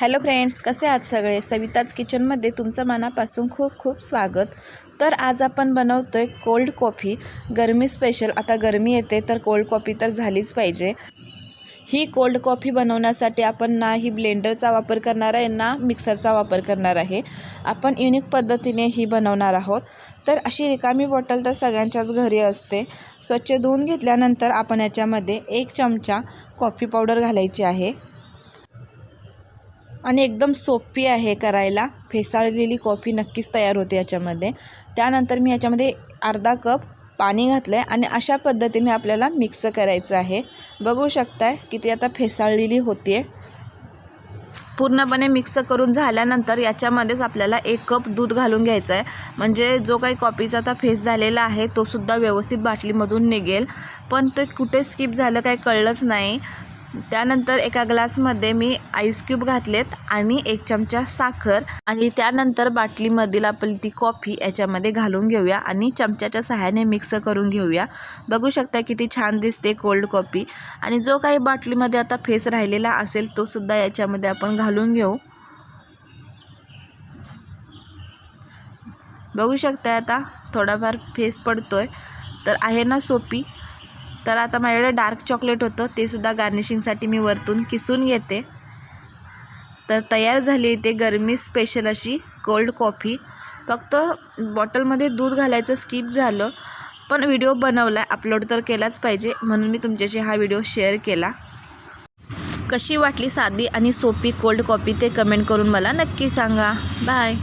Hello friends कसे आहात सगळे? सविताज किचनमध्ये तुमचं मनापासून खूप खूप स्वागत. तर आज आपण बनवतो आहे कोल्ड कॉफी. गरमी स्पेशल आता गरमी येते तर कोल्ड कॉफी तर झालीच पाहिजे. ही कोल्ड कॉफी बनवण्यासाठी आपण ना ही ब्लेंडरचा वापर करणार आहे ना मिक्सरचा वापर करणार आहे. आपण युनिक पद्धतीने ही बनवणार आहोत. तर अशी रिकामी बॉटल तर सगळ्यांच्याच घरी असते. स्वच्छ धुवून घेतल्यानंतर आपण याच्यामध्ये एक चमचा कॉफी पावडर घालायची आहे. आणि एकदम सोपी आहे करायला. फेसाळलेली कॉफी नक्कीच तयार होते याच्यामध्ये. त्यानंतर मी याच्यामध्ये अर्धा कप पाणी घातलं आहे आणि अशा पद्धतीने आपल्याला मिक्स करायचं आहे. बघू शकताय की ती आता फेसाळलेली होते पूर्णपणे मिक्स करून झाल्यानंतर याच्यामध्येच आपल्याला एक कप दूध घालून घ्यायचं आहे म्हणजे जो काही कॉफीचा आता फेस झालेला आहे तोसुद्धा व्यवस्थित बाटलीमधून निघेल. पण ते कुठे स्किप झालं काही कळलंच नाही. त्यानंतर एका ग्लासमध्ये मी आईस क्यूब घातलेत आणि एक चमचा साखर. आणि त्यानंतर बाटलीमधील आपली ती कॉफी याच्यामध्ये घालून घेऊया आणि चमच्याच्या सहाय्याने मिक्स करून घेऊया. बघू शकता किती छान दिसते कोल्ड कॉफी आणि जो काही बाटलीमध्ये आता फेस राहिलेला असेल तो सुद्धा याच्यामध्ये आपण घालून घेऊ. बघू शकता आता थोडाफार फेस पडतोय. तर आहे ना सोपी. तर आता माझ्याकडे डार्क चॉकलेट होतं ते सुद्धा गार्निशिंगसाठी मी वरतून किसून घेते. तर तयार झाली इथे गरमी स्पेशल अशी कोल्ड कॉफी फक्त बॉटलमध्ये दूध घालायचं स्किप झालं पण व्हिडिओ बनवला अपलोड तर केलाच पाहिजे म्हणून मी तुमच्याशी हा व्हिडिओ शेअर केला. कशी वाटली साधी आणि सोपी कोल्ड कॉफी ते कमेंट करून मला नक्की सांगा. बाय